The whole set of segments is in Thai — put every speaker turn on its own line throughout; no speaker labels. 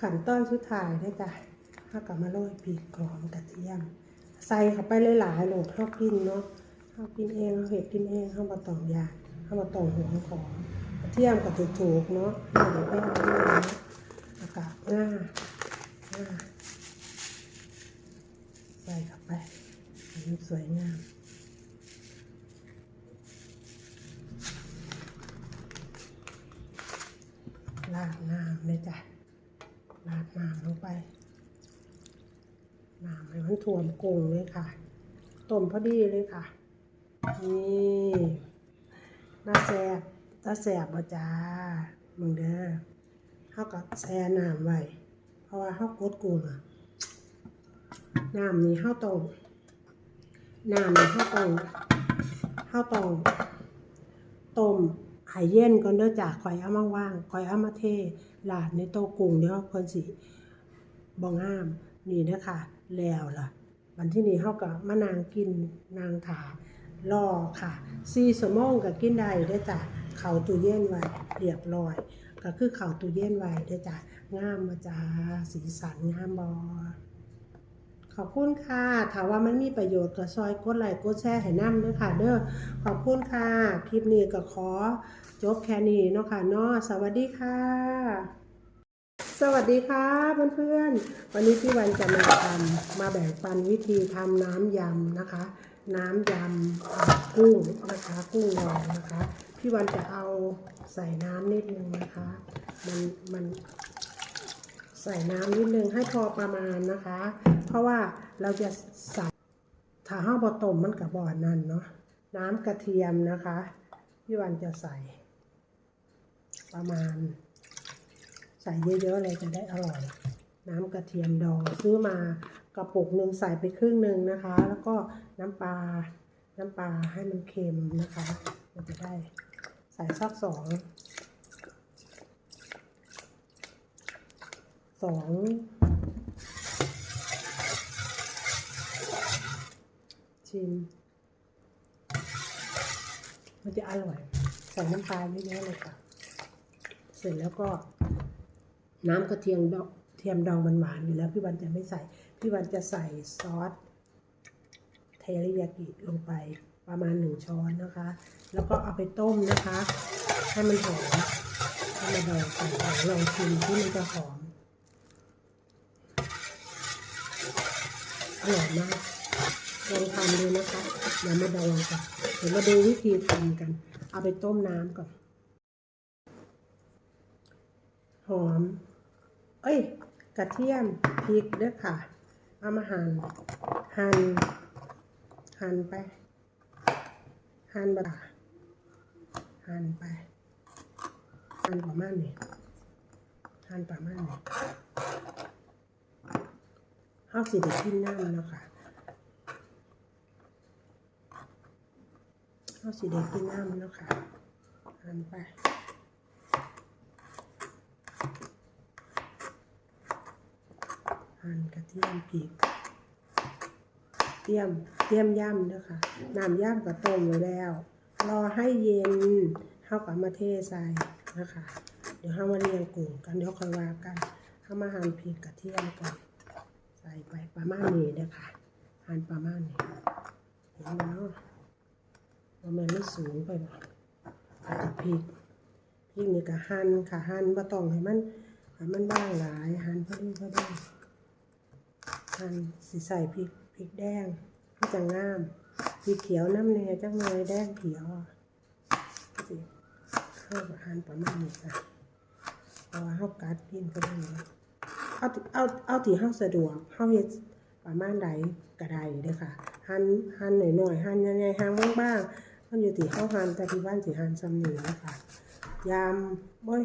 ขั้นตอนสุดท้ายเด้จ้ะเฮาก็มาโรยพริกหอมกระเทียม ใส่เข้าไปหลายๆโหลดเฮากินเนาะเฮากินเองเฮาเฮ็ดกินเองเฮาบ่ต้องยากเฮาบ่ต้องหัวงของกระเทียมก็ถูกๆเนาะบ่ได้แพงมากเนาะแล้วก็งาอ่าใส่เข้าไปให้มันสวยงามลาดน้ำเลยจ้ะาดน้ำลงไปน้ำให้มันท่วมกุ้งเลยค่ะ ต้มพอดีเลยค่ะ นี่น่าแซ่บน่าแซ่บบ่จ้ามึงเด้อเฮากับแช่น้ำไว้ เพราะว่าเฮากดกุ้งอะน้ำนี่เฮาต้องน้ำนี่เฮาต้องเฮาต้องต้มให้เย็นก่อนเด้อจ้ะข่อยเอามาว่างข่อยเอามาเทลาดในโต๊ะกุ้งเดี๋ยวเพิ่นสิ บ่งามนี่เด้อค่ะแล้วล่ะวันที่นี้เฮาก็มานางกินนางถารอค่ะ4ชั่วโมงก็กินได้ด้อจ้ะเขาตู้เย็นไว้เรียบร้อย ก็คือเขาตู้เย็นไว้ด้อจ้ะงามมาจ้าสีสันงามบอขอบคุณค่ะถามว่ามันมีประโยชน์ก็ซอยกดไลค์กดแชร์ให้น้ำด้วยค่ะ เด้อขอบคุณค่ะ คลิปนี้ก็ขอจบแค่นี้เนาะค่ะเนาะสวัสดีค่ะ สวัสดีค่ะเพื่อนๆ วันนี้พี่วันจะมาทำมาแบ่งปันวิธีทำน้ำยำนะคะ น้ำยำกุ้งนะคะกุ้งดองนะคะ พี่วันจะเอาใส่น้ำนิดนึงนะคะ มันมันใส่น้ำนิดนึงให้พอประมาณนะคะ เพราะว่าเราจะใส่ถ้าห้าบอต้มมันกับบอนั่นเนาะน้ำกระเทียมนะคะ พี่วันจะใส่ประมาณ ใส่เยอะๆเลยจะได้อร่อย น้ำกระเทียมดองซื้อมากระปุกหนึ่งใส่ไปครึ่งหนึ่งนะคะ แล้วก็น้ำปลาน้ำปลาให้มันเค็มนะคะ มันจะได้ใส่สักสองสองชิมมันจะอร่อย ใส่น้ำปลาเยอะๆเลยค่ะ เสร็จแล้วก็ น้ำกระเทียมดอกเทียมดองมันหวานอยู่แล้ว พี่วันจะไม่ใส่ พี่วันจะใส่ซอสเทริยากิลงไปประมาณหนึ่งช้อนนะคะ แล้วก็เอาไปต้มนะคะ ให้มันหอมให้มันดองใส่ของลองชิมที่มันจะหอมอร่อยมากลองทำดูนะคะเดี๋ยวมาดองกันเดี๋ยวมาดูวิธีทำกัน เอาไปต้มน้ำก่อน หอม เอ้ย กระเทียมพริกเด้อค่ะ เอามาหั่นหั่นหั่นไป หั่นบะหั่นไป หั่นประมาณนี้หั่นประมาณนี้เฮาสิได้กินน้ำเนาะค่ะเฮาสิได้กินน้ำเนาะค่ะหั่นไป หั่นกระเทียมพริกเตรียมเตรียมย่ำนะคะน้ำย่ำก็ต้มไว้แล้ว รอให้เย็นเข้ากับมาเทใส่นะคะ เดี๋ยวเข้ามาเรียงกุ้งกันเดี๋ยวค่อยว่ากันเข้ามาหั่นพริกกระเทียมก่อนใส่ไปประมาณนี้นะคะหั่นประมาณนี้เห็นไหมเนาะว่ามันไม่สูงไปหรอกแล้วก็พริกพริกนี่ก็หั่นค่ะหั่นบ่ต้องให้มันให้มันบ้างหลายหั่นพอดีพอดี หั่นสีใส่พริกพริกแดงก็จะงามพริกเขียวน้ำเนยจังเลยแดงเขียวสิเข้ากับหั่นประมาณนี้ค่ะเพราะว่าเฮากัดกินก็ได้เอาเอาเอาที่เฮาสะดวกเฮาเฮ็ดประมาณใดก็ได้เด้อค่ะหั่นหั่นหน่อยๆหั่นใหญ่ๆหั่นบ้างๆมันอยู่ที่เฮาหั่นแต่ที่บ้านสิหั่นซ้ำหนี้นะคะยำโอ้ย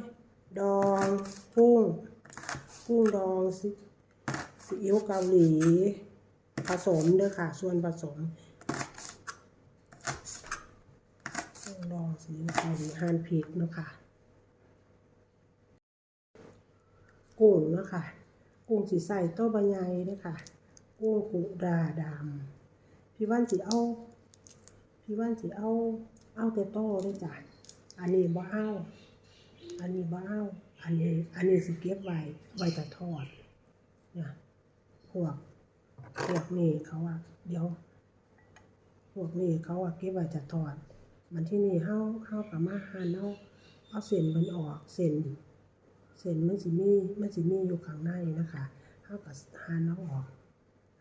ดองกุ้งกุ้งดองสิ ซีอิ๊วเกาหลี ผสมเด้อค่ะ ส่วนผสมต้องลองซีอิ๊วเกาหลีหั่นพริกเนาะค่ะกุ้งเนาะค่ะกุ้งสีใส่โต๊ะบะไยเด้อค่ะกุ้งกุดาดำพี่ว่านสีเอาพี่ว่านสีเอาเอาแต่โต้ด้วยจ้ะอันนี้บ่เอาอันนี้บ่เอาออันนี้ อันนี้สิเก็บไว้ ไว้จะทอดเนี่ย วกพวกนี้เขาว่าเดี๋ยว พวกนี้เขาว่าเก็บไว้จะทอดมันที่นี่เฮาเฮากับมาหันเอาเอาเส้นมันออกเส้นเส้นมันสิมีมันสิมีอยู่ข้างในนะคะเฮากับหันเอาออก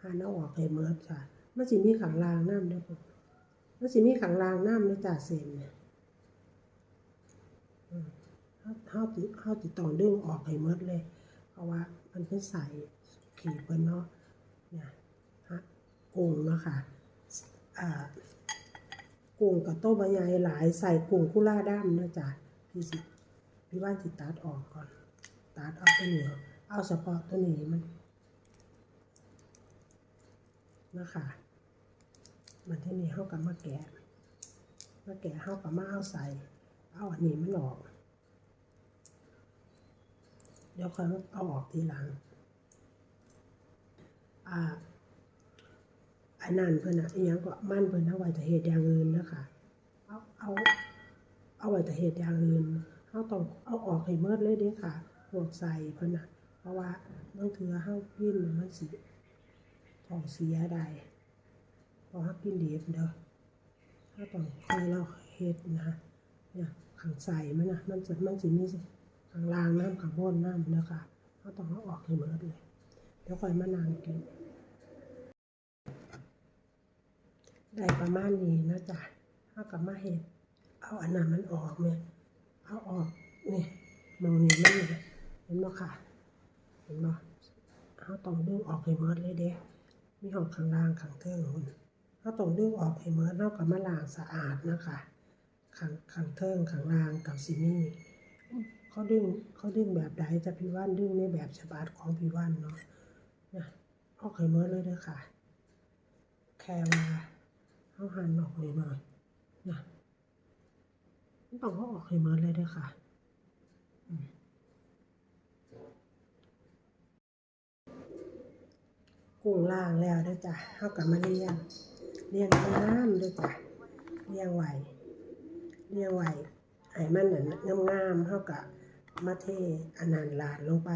หันเอาออกให้หมดจ้ะมันสิมีข้างล่างน้ำด้อพวกมันสิมีข้างล่างน้ำในจ้ะเส้นเนี่ยเฮาเฮาสิเฮาสิต้องดึงออกให้หมดเลย เพราะว่ามันเป็นใส่ ขีเพิ่นเนาะเนี่ยฮะกุ้งเนาะค่ะอ่ากุ้งกับโต๊ะใบใหญ่หลายใส่กุ้งกุล่าด้ามนะจ๊ะพี่สิพี่ว่านสิตัดออกก่อนตัดเอาตัวเหนียวเอาเฉพาะตัวนี้มันนะคะมันที่นี่เข้ากับมาแกะมาแกะเข้ากับมาเอาใส่เอาอันนี้มันออก เดี๋ยวค่อยเอาออกทีหลัง อ่าอันนั้นเพิ่นน่ะอีหยังก็มั่นเพิ่อนเอาไว้แต่เฮ็ดอย่างอื่นนะคะเอาเอาเอาไว้แต่เฮ็ดอย่างอื่นเฮาต้องเอาออกให้หมดเลยเด้ค่ะพวกใส่เพิ่นน่ะ เพราะว่าบางเทื่อเฮากินมันสิท้องเสียได้เพราะเฮากินเดิบเด้อเฮาต้องคอยเราเฮ็ดนะเนี่ยข้างใส่มันนะมันจะมันสิมีข้างลางน้ำข้างบนน้ำเด้อค่ะเฮาต้องเอาออกให้หมดเลย เดี๋ยวค่อยมานั่งกิน ได้ประมาณนี้นะจ๊ะเอากลับมาเห็ด เอาอันนั้นมันออกเนี่ยเอาออกนี่มองนี่มันนี่เห็นบ่ค่ะ เห็นบ่เอาต้องดึงออกให้หมดเลยเด้มีห้องข้างล่างข้างเทิงหุ่นเอาต้องดึงออกให้หมดเอากลับมาล้างสะอาดนะคะข้างข้างเทิงข้างล่างกับสินี่เขาดึงเขาดึงแบบใดจะพี่ว่านดึงในแบบฉบับของพี่ว่านเนาะ นะออกให้หมดเลยเด้อค่ะ แค่ว่าเอาหั่นออกหน่อยๆนะไม่ต้องเอาออกให้หมดเลยเด้อค่ะกุ้งล่างแล้วเด้อจ้ะเอากับมาเลี้ยง เลี้ยงน้ำเด้อจ้ะเลี้ยงไหวเลี้ยงไหวให้มันนั่นงามๆเท่ากับมาเทอันนันลาดลงไป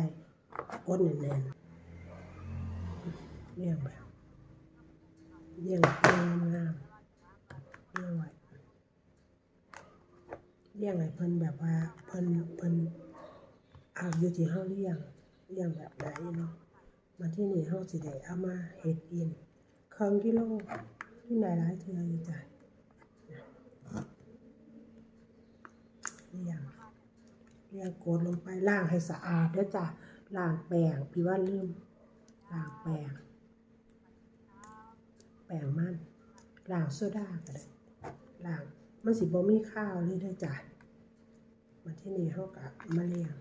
ก้นแน่นๆ เลี้ยงแบบเลี้ยงเลี้ยงงามเลี้ยงไว้เลี้ยงไว้เพิ่นแบบว่าเพิ่นเพิ่นเอาอยู่ที่เฮาเลี้ยงเลี้ยงแบบใดเนาะมาที่นี่เฮาสิได้เอามาเฮ็ดกินครึ่งกิโลกินได้หลายเทื่ออยู่จ้ะเลี้ยงเลี้ยงกดลงไปล้างให้สะอาดเด้อจ้ะล้างแป้งพี่ว่าลืมล้างแป้ง แป้งมันล้างโซดาก็ได้ล้างมันสิบ่มีข้าวเลยเด้จ้ะมาที่นี่เฮาก็มาเลี้ยง